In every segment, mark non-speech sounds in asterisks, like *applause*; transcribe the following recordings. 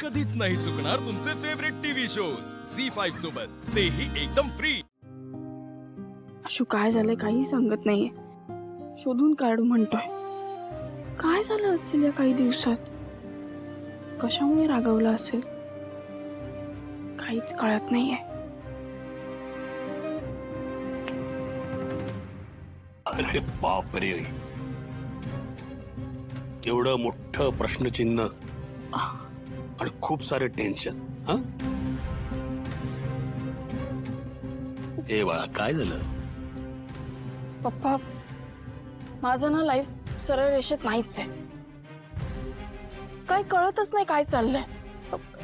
कधीच नाही चुकणार तुमचे favourite TV shows C five सोबत. तेही एकदम फ्री अशू काय झालंय? काही सांगत नाहीये. शोधून काढू म्हणतोय. काय झालं असेल या काही दिवसात? कशामुळे रागवला असेल? काहीच कळत नाहीये. अरे बापरे! एवढं मोठं प्रश्नचिन्ह. आणि खूप सारे टेन्शन हा? ए बाळा काय झालं? पप्पा माझं ना लाईफ सरळ रेषेत नाहीच आहे. काही कळतच नाही काय चाललंय.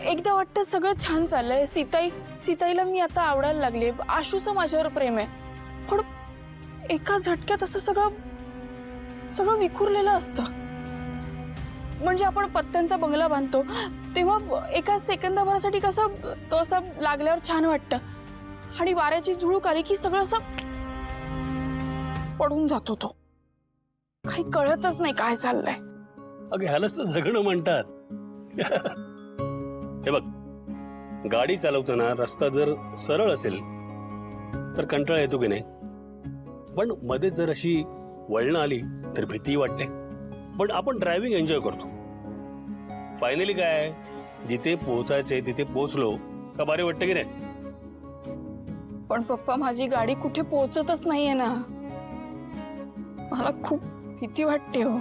एकदा वाटतं सगळं छान चाललंय. सीताई सीताईला मी आता आवडायला लागले. आशूचं माझ्यावर प्रेम आहे. पण एका झटक्यात असं सगळं सगळं विखुरलेलं असतं. म्हणजे आपण पत्त्यांचा बंगला बांधतो तेव्हा एका सेकंदाभरासाठी कसं तो असं लागल्यावर छान वाटतं. आणि वाऱ्याची झुळूक आली की सगळं असं पडून जातो तो. काही कळतच नाही काय चाललंय. अगं ह्यालाच तर जगणं म्हणतात. हे बघ गाडी चालवताना रस्ता जर सरळ असेल तर कंटाळा येतो की नाही? पण मध्ये जर अशी वळणं आली तर भीती वाटते. पण आपण ड्रायव्हिंग एन्जॉय करतो. फायनली काय जिथे पोहोचायचे तिथे पोहोचलो का भारी वाटतं की नाही? पण पप्पा माझी गाडी कुठे पोहोचतच नाहीये ना. मला खूप भीती वाटते हो.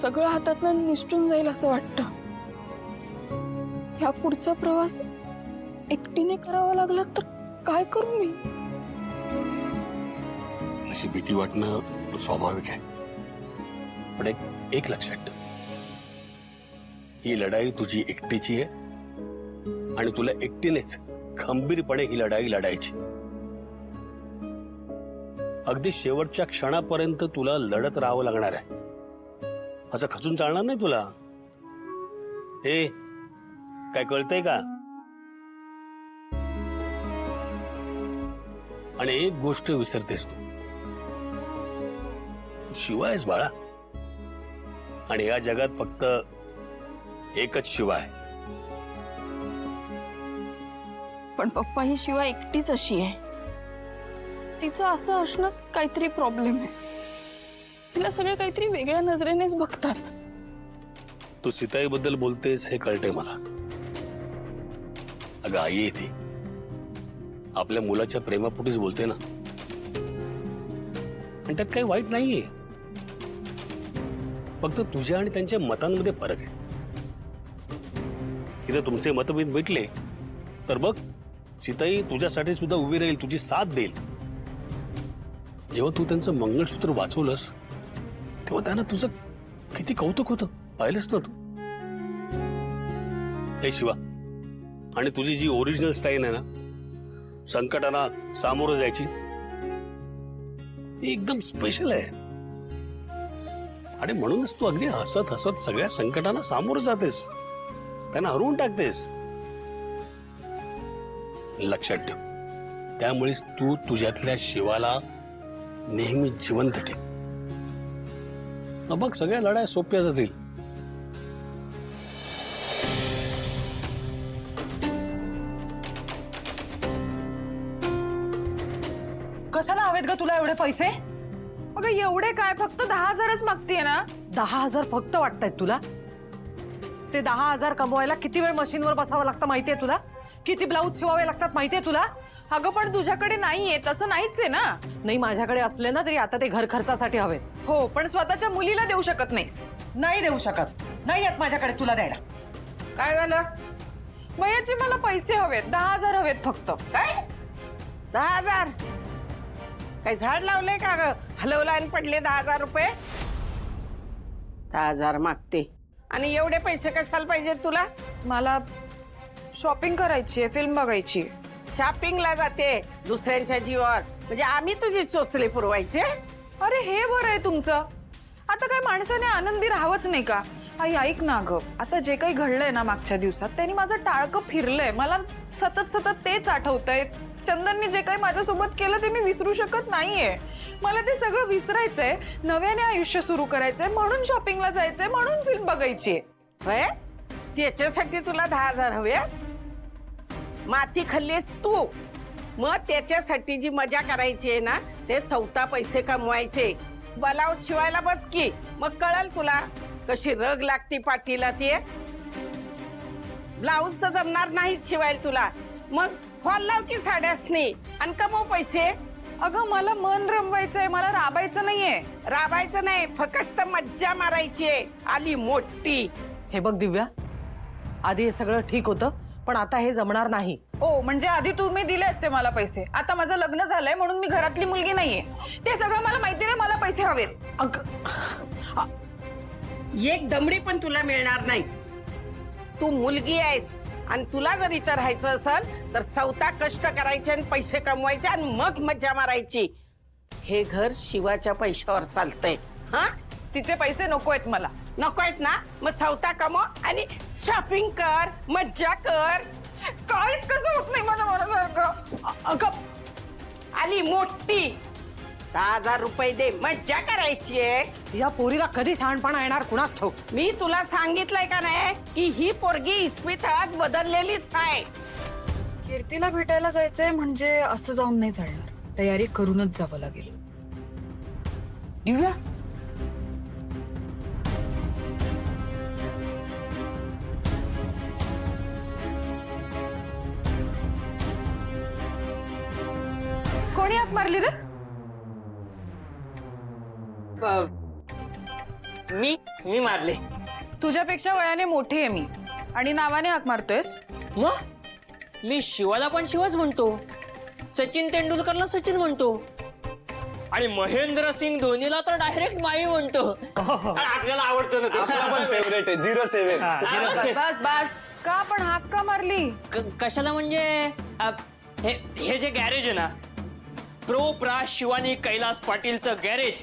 सगळं हातातनं निसटून जाईल असं वाटतं. ह्या पुढचा प्रवास एकटीने करावा लागला तर काय करू मी? अशी भीती वाटणं स्वाभाविक आहे. पण एक एक लक्षात ठेव. ही लढाई तुझी एकटीची आहे आणि तुला एकटीनेच खंबीरपणे ही लढाई लढायची. अगदी शेवटच्या क्षणापर्यंत तुला लढत राहावं लागणार आहे. असं खचून चालणार नाही तुला. ए काय कळतंय का? आणि एक गोष्ट विसरतेस तू शिवायस बाळा. आणि या जगात फक्त एकच शिवा आहे. पण पप्पा ही शिवाय एकटीच अशी आहे. तिचं असं असणंच काहीतरी प्रॉब्लेम आहे. तिला सगळे काहीतरी वेगळ्या नजरेनेच बघतात. तू सीताईबद्दल बोलतेस हे कळतंय मला. अगं आई येते आपल्या मुलाच्या प्रेमापोटीच बोलते ना. आणि त्यात काही वाईट नाहीये. फक्त तुझ्या आणि त्यांच्या मतांमध्ये फरक आहे. इथं तुमचे मतभेद भेटले तर बघ सीताई तुझ्यासाठी सुद्धा उभी राहील तुझी साथ देईल. जेव्हा तू त्यांचं मंगळसूत्र वाचवलंस तेव्हा त्यांना तुझं किती कौतुक होतं पाहिलंच ना तू? हे शिवा आणि तुझी जी ओरिजिनल स्टाईल आहे ना संकटांना सामोरं जायची ही एकदम स्पेशल आहे. आणि म्हणूनच तू अगदी हसत हसत सगळ्या संकटांना सामोरं जातेस. त्यांना हरवून टाकतेस. लक्षात ठेव. त्यामुळेच तू तुझ्यातल्या शिवाला नेहमी जिवंत ठेव. मग सगळ्या लढाया सोप्या जातील. कशाला हवेत ग तुला एवढे पैसे? अगं एवढे काय? फक्त दहा हजारच मागतीये ना? दहा हजार फक्त वाटतायत तुला? ते दहा हजार कमवायला किती वेळ मशीनवर बसावं लागतं माहितीये तुला? किती ब्लाऊज शिवावे लागतात माहितीये तुला? अगं पण तुझ्याकडे नाहीये. तसं नाहीच आहे ना? नाही माझ्याकडे असले ना तरी आता ते घर खर्चासाठी हवेत. हो पण स्वतःच्या मुलीला देऊ शकत नाहीस. नाही देऊ शकत. नाही येत माझ्याकडे तुला द्यायला. काय झालं? भैयाचे मला पैसे हवेत. दहा हजार हवेत फक्त. काय? दहा हजार? काही झाड लावले का ग? हलवला आणि पडले दहा हजार रुपये? दहा हजार मागते. आणि एवढे पैसे कशाला पाहिजे तुला? मला शॉपिंग करायची आहे फिल्म बघायची शॉपिंगला जाते दुसऱ्यांच्या जीवावर. म्हणजे आम्ही तुझी चोचले पुरवायचे? अरे हे बरं आहे तुमचं. आता काय माणसाने आनंदी राहावंच नाही का? आई ऐक ना ग. आता जे काही घडलंय ना मागच्या दिवसात त्यांनी माझं टाळकं फिरलंय. मला सतत सतत तेच आठवतंय. चंदननी जे काही माझ्यासोबत केलं ते मी विसरू शकत नाहीये. मला ते सगळं विसरायचंय. नव्याने आयुष्य सुरू करायचंय. म्हणून शॉपिंगला जायचंय. म्हणून फिल्म बघायची होय? त्याच्यासाठी तुला दहा हजार हवे माती खाल्लीस तू. मग त्याच्यासाठी जी मजा करायची आहे ना ते सवता पैसे कमवायचे. बलाव शिवायला बस की. मग कळल तुला. कशी रग लागती पाठीला ती. ब्लाऊज तर जमणार नाहीच शिवायला तुला. मग फॉल लाव की साड्यासनी. आणि कमव पैसे. अगं मला मन रमवायचंय मला राबायचं नाहीये. राबायचं नाही फक्त मज्जा मारायची आहे. आली मोठी. हे बघ दिव्या आधी हे सगळं ठीक होतं पण आता हे जमणार नाही. हो म्हणजे आधी तुम्ही दिले असते मला पैसे. आता माझं लग्न झालंय म्हणून मी घरातली मुलगी नाहीये. ते सगळं मला माहिती नाही मला पैसे हवेत. अग एक दमडी पण तुला मिळणार नाही. तू मुलगी आहेस आणि तुला जर इथं राहायचं असेल तर सवता कष्ट करायचे आणि पैसे कमवायचे आणि मग मज्जा मारायची. हे घर शिवाच्या पैशावर चालतंय. हा? तिचे पैसे नको आहेत मला. नको आहेत ना? मग सवता कमव आणि शॉपिंग कर मज्जा कर. काहीच कसं होत नाही माझ्या मनासारखं. अगं आली मोठी. दहा हजार रुपये दे मज्जा करायची आहे. या पोरीला कधी शहाणपणा येणार? कुणास ठाऊक? मी तुला सांगितलंय का नाही की ही पोरगी इस्पितळात बदललेलीच आहे. कीर्तीला भेटायला जायचंय म्हणजे असं जाऊन नाही चालणार. तयारी करूनच जावं लागेल. दिव्या? कोणी हात मारली रे? मी मी मारले. तुझ्यापेक्षा वयाने मोठी आहे मी. आणि नावाने हाक मारतोयस. मग? मी शिवाला पण शिवच म्हणतो. सचिन तेंडुलकरला सचिन म्हणतो. आणि महेंद्र सिंग धोनीला तर डायरेक्ट माई म्हणतो. आणि *laughs* आपल्याला आवडतो ना तो. फेवरेट *laughs* आहे. झिरो सेव्हन बस बस. का पण हाक का मारली? क- कशाला म्हणजे? अ, हे हे जे गॅरेज आहे ना प्रो प्रा शिवानी कैलास पाटीलचं गॅरेज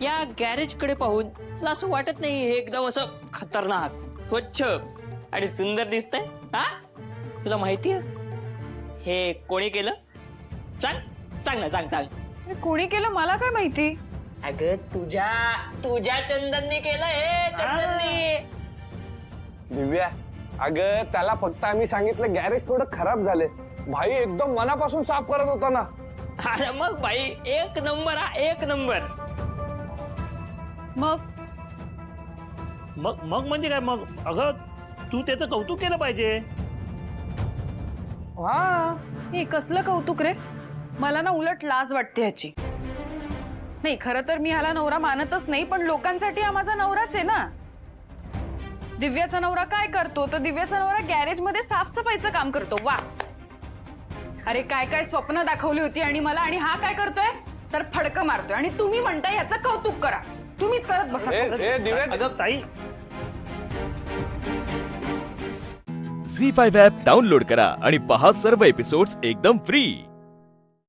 या गॅरेजकडे पाहून तुला असं वाटत नाही हे एकदम असं खतरनाक स्वच्छ आणि सुंदर दिसतंय? हा? तुला माहिती हे कोणी केलं? सांग सांग ना सांग सांग. हे कोणी केलं? मला काय माहिती? अगं तुझ्या तुझ्या चंदननी केलं हे चंदननी. दिव्या अगं त्याला फक्त आम्ही सांगितलं गॅरेज थोडं खराब झाले भाई एकदम मनापासून साफ करत होता ना. अरे मग बाई एक नंबर हा एक नंबर. मग? मग मग म्हणजे काय? मग अगं तू त्याचं कौतुक केलं पाहिजे. हा हे कसलं कौतुक रे? मला ना उलट लाज वाटते ह्याची. नाही खरं तर मी ह्याला नवरा मानतच नाही पण लोकांसाठी हा माझा नवराच आहे ना. दिव्याचा नवरा काय करतो? तर दिव्याचा नवरा गॅरेजमध्ये साफसफाईचं काम करतो. वा. अरे काय काय स्वप्न दाखवली होती आणि मला आणि हा काय करतोय? तर फडकं मारतोय. आणि तुम्ही म्हणताय ह्याचं कौतुक करा. तुम्हीच करत बसा ए ए, दिव्या अगं ताई. झी फाईव्ह ॲप डाउनलोड करा आणि पहा सर्व एपिसोड्स एकदम फ्री.